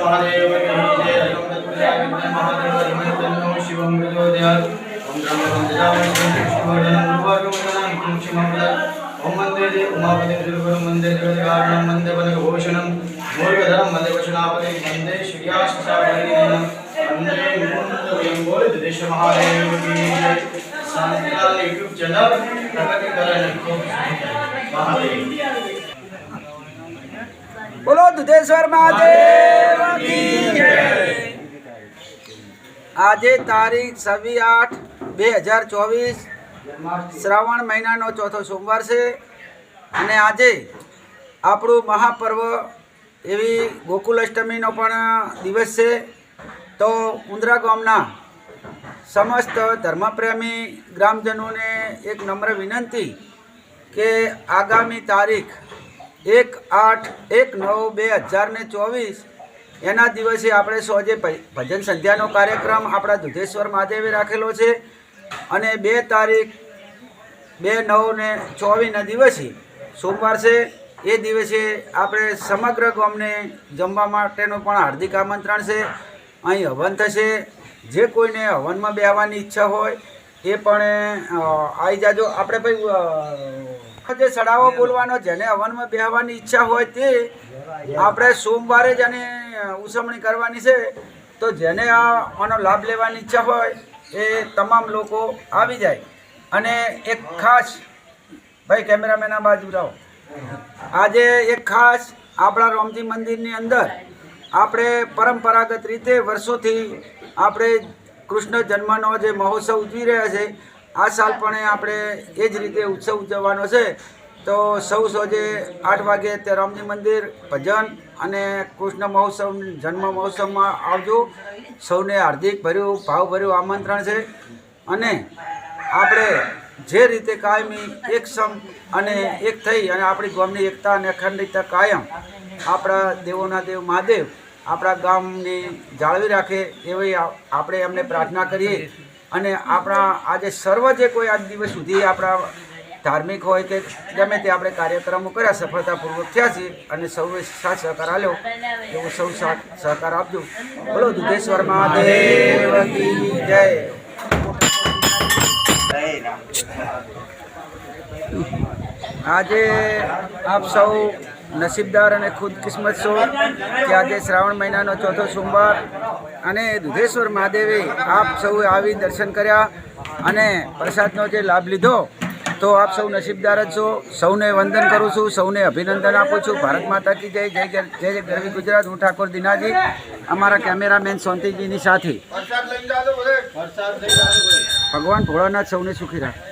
મહાદેવ જય ઓમ દે ઉમાપતિં સુરગુરું વંદે જગદકારણં વંદે પદકભૂષણં મૂર્ધધરં વંદે વચનાપતિં વંદે શ્રીયાશિષાપરિણિનં વંદે મુકુંદપ્રિયં બોલ દુધેશ્વર મહાદેવ. આજે તારીખ છવ્વીસ આઠ બે હજાર ચોવીસ, શ્રાવણ મહિનાનો ચોથો સોમવાર છે અને આજે આપણું મહાપર્વ એવી ગોકુલ અષ્ટમીનો પણ દિવસ છે. તો ઉંદરા ગામના સમસ્ત ધર્મપ્રેમી ગ્રામજનોને એક નમ્ર વિનંતી કે આગામી તારીખ એક આઠ એક નવ બે હજાર ને ચોવીસ એના દિવસે આપણે સોજે ભજન સંધ્યાનો કાર્યક્રમ આપણા દુધેશ્વર મહાદેવે રાખેલો છે અને બે તારીખ, બે નવ ને ચોવીસના દિવસે સોમવાર છે. એ દિવસે આપણે સમગ્ર ગામને જમવા માટેનું પણ હાર્દિક આમંત્રણ છે. અહીં હવન થશે. જે કોઈને હવનમાં બેહવાની ઈચ્છા હોય એ પણ આવી જાજો. આપણે ભાઈ જે સડાવો બોલવાનો, જેને હવનમાં બેહવાની ઈચ્છા હોય તે આપણે સોમવારે જ આને ઉજવણી કરવાની છે, તો જેને આ આનો લાભ લેવાની ઈચ્છા હોય, એ તમામ લોકો આવી જાય. અને એક ખાસ, ભાઈ કેમેરામેન આ બાજુ રહો. આજે એક ખાસ આપણા રોમજી મંદિરની અંદર આપણે પરંપરાગત રીતે વર્ષોથી આપણે કૃષ્ણ જન્મનો જે મહોત્સવ ઉજવી રહ્યા છે, આ સાલ પણ આપણે એ જ રીતે ઉત્સવ ઉજવવાનો છે. તો સૌ સોજે આઠ વાગે તે રામજી મંદિર ભજન અને કૃષ્ણ મહોત્સવ, જન્મ મહોત્સવમાં આવજો. સૌને હાર્દિક ભર્યું, ભાવભર્યું આમંત્રણ છે. અને આપણે જે રીતે કાયમી એક સમ અને એક થઈ અને આપણી ગામની એકતા અને અખંડિતતા કાયમ આપણા દેવોના દેવ મહાદેવ આપણા ગામની જાળવી રાખે એવી આપણે એમને પ્રાર્થના કરીએ. અને આપણા આજે સર્વ જે કોઈ આજ દિવસ સુધી આપણા ધાર્મિક હોય કે ગમે તે આપણે કાર્યક્રમો કર્યા, સફળતાપૂર્વક થયા છે અને સૌએ સાથ સહકાર આલ્યો એવો સૌ સાથ સહકાર આપજો. બોલો, દુધેશ્વર મહાદેવ જય. આજે આપ સૌ નસીબદાર અને ખુદકિસ્મત છો કે આજે શ્રાવણ મહિનાનો ચોથો સોમવાર અને દુધેશ્વર મહાદેવે આપ સૌએ આવી દર્શન કર્યા અને પ્રસાદનો જે લાભ લીધો તો આપ સૌ નસીબદાર જ છો. સૌને વંદન કરું છું, સૌને અભિનંદન આપું છું. ભારત માતા કી જય જય જય જય ગરવી ગુજરાત. હું ઠાકોર દિનાજી, અમારા કેમેરામેન શાંતિજીની સાથે. ભગવાન ભોળાનાથ સૌને સુખી રાખે.